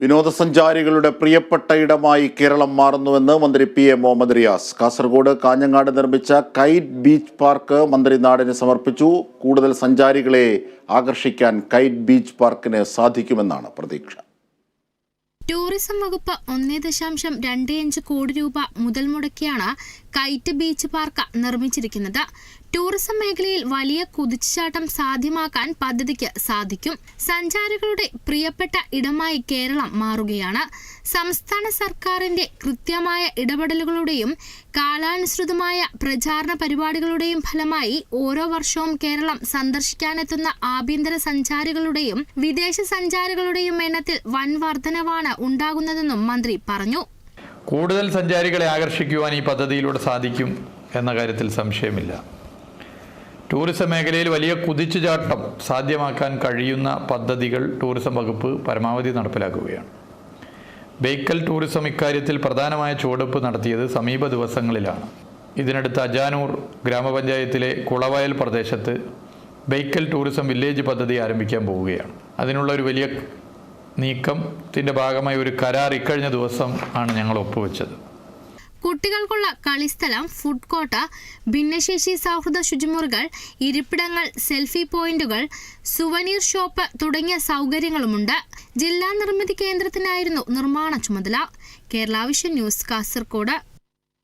വിനോദസഞ്ചാരികളുടെ പ്രിയപ്പെട്ട ഇടമായി കേരളം മാറുന്നുവെന്ന് മന്ത്രി പി എ മുഹമ്മദ് റിയാസ്. കാസർഗോഡ് കാഞ്ഞങ്ങാട് നിർമ്മിച്ച കൈറ്റ് ബീച്ച് പാർക്ക് മന്ത്രി നാടിന് സമർപ്പിച്ചു. കൂടുതൽ സഞ്ചാരികളെ ആകർഷിക്കാൻ കൈറ്റ് ബീച്ച് പാർക്കിന് സാധിക്കുമെന്നാണ് പ്രതീക്ഷ. ടൂറിസം വകുപ്പ് ഒന്നേ ദശാംശം രണ്ട് അഞ്ച് കോടി രൂപ മുതൽ മുടക്കിയാണ് കൈറ്റ് ബീച്ച് പാർക്ക് നിർമ്മിച്ചിരിക്കുന്നത്. ടൂറിസം മേഖലയിൽ വലിയ കുതിച്ചുചാട്ടം സാധ്യമാക്കാൻ പദ്ധതിക്ക് സാധിക്കും. സഞ്ചാരികളുടെ പ്രിയപ്പെട്ട ഇടമായി കേരളം മാറുകയാണ്. സംസ്ഥാന സർക്കാരിന്റെ കൃത്യമായ ഇടപെടലുകളുടെയും കാലാനുസൃതമായ പ്രചാരണ പരിപാടികളുടെയും ഫലമായി ഓരോ വർഷവും കേരളം സന്ദർശിക്കാനെത്തുന്ന ആഭ്യന്തര സഞ്ചാരികളുടെയും വിദേശ സഞ്ചാരികളുടെയും എണ്ണത്തിൽ വൻ വർധനവാണ് ഉണ്ടാകുന്നതെന്നും മന്ത്രി പറഞ്ഞു. കൂടുതൽ സഞ്ചാരികളെ ആകർഷിക്കുവാൻ ഈ പദ്ധതിയിലൂടെ സാധിക്കും എന്ന കാര്യത്തിൽ സംശയമില്ല. ടൂറിസം മേഖലയിൽ വലിയ കുതിച്ചുചാട്ടം സാധ്യമാക്കാൻ കഴിയുന്ന പദ്ധതികൾ ടൂറിസം വകുപ്പ് പരമാവധി നടപ്പിലാക്കുകയാണ്. ബേക്കൽ ടൂറിസം ഇക്കാര്യത്തിൽ പ്രധാനമായ ചുവടുവെപ്പ് നടത്തിയത് സമീപ ദിവസങ്ങളിലാണ്. ഇതിനടുത്ത് അജാനൂർ ഗ്രാമപഞ്ചായത്തിലെ കുളവയൽ പ്രദേശത്ത് ബേക്കൽ ടൂറിസം വില്ലേജ് പദ്ധതി ആരംഭിക്കാൻ പോവുകയാണ്. അതിനുള്ള ഒരു വലിയ നീക്കത്തിന്റെ ഭാഗമായി ഒരു കരാർ ഇക്കഴിഞ്ഞ ദിവസം ആണ് ഞങ്ങൾ ഒപ്പുവെച്ചത്. കുട്ടികൾക്കുള്ള കളിസ്ഥലം ഫുഡ് കോട്ട ഭിന്നശേഷി സൗഹൃദ ശുചിമുറികൾ ഇരിപ്പിടങ്ങൾ സെൽഫി പോയിന്റുകൾ സുവനീർ ഷോപ്പ് തുടങ്ങിയ സൗകര്യങ്ങളുമുണ്ട്. ജില്ലാ നിർമ്മിതി കേന്ദ്രത്തിനായിരുന്നു നിർമ്മാണ ചുമതല. Kerala vision news Kasaragod